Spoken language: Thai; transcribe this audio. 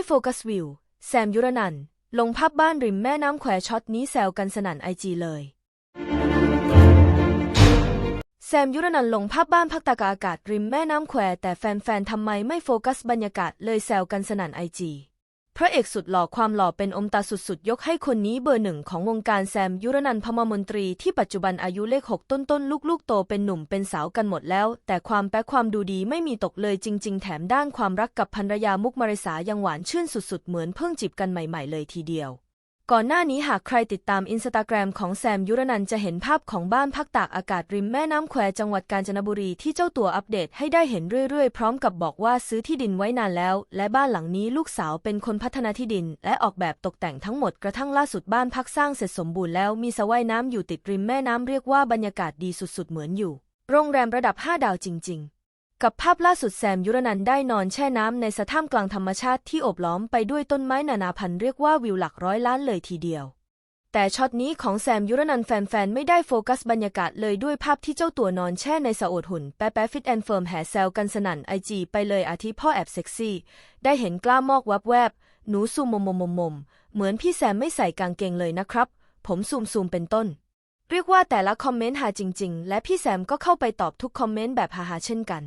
ไม่โฟกัสวิว แซมยุรนัน ลงภาพบ้านริมแม่น้ำแควช็อตนี้แซวกันสนั่นไอจีเลย แซมยุรนันลงภาพบ้านพักตากอากาศริมแม่น้ำแควแต่แฟนๆทำไมไม่โฟกัสบรรยากาศเลยแซวกันสนั่นไอจี ระเอกสุดหล่อความหล่อเป็นอมตาสุดๆ ยกให้คนนี้เบอร์หนึ่งของวงการแซมยุรนันพมมนตรีที่ปัจจุบันอายุเลขหกต้นๆ ลูกๆ โตเป็นหนุ่มเป็นสาวกันหมดแล้ว แต่ความแป๊ะความดูดีไม่มีตกเลยจริง ๆ แถมด้านความรักกับภรรยามุกมาริสายังหวานชื่นสุดๆ เหมือนเพิ่งจีบกันใหม่ ๆ เลยทีเดียว ก่อนหน้านี้หากใครติดตามอินสตาแกรมของแซมยุรนันจะเห็นภาพของบ้านพักตากอากาศริมแม่น้ำแควจังหวัดกาญจนบุรีที่เจ้าตัวอัปเดตให้ได้เห็นเรื่อยๆ พร้อมกับบอกว่าซื้อที่ดินไว้นานแล้ว และบ้านหลังนี้ลูกสาวเป็นคนพัฒนาที่ดิน และออกแบบตกแต่งทั้งหมดกระทั่งล่าสุดบ้านพักสร้างเสร็จสมบูรณ์แล้วมีสระว่ายน้ำอยู่ติดริมแม่น้ำเรียกว่าบรรยากาศดีสุดๆเหมือนอยู่ โรงแรมระดับ 5 ดาวจริง ๆ กับภาพล่าสุดแซมยุรนันได้นอนแช่น้ำในสะท่ามกลางธรรมชาติที่โอบล้อมไปด้วยต้นไม้นานาพันธุ์เรียกว่าวิวหลักร้อยล้านเลยทีเดียว แต่ช็อตนี้ของแซมยุรนันแฟนๆ ไม่ได้โฟกัสบรรยากาศเลยด้วยภาพที่เจ้าตัวนอนแช่ในสะโอดหุ่น แป๊ะแป๊ะฟิตแอนเฟิร์มแห่แซวกันสนั่นไอจีไปเลยอาทิพ่อแอบเซ็กซี่ ได้เห็นกล้ามอกวับแวบ หนูซูมมมมมมเหมือนพี่แซมไม่ใส่กางเกงเลยนะครับ ผมซูมซูมเป็นต้น เรียกว่าแต่ละคอมเมนต์หาจริง ๆ และพี่แซมก็เข้าไปตอบทุกคอมเมนต์แบบฮาๆเช่นกัน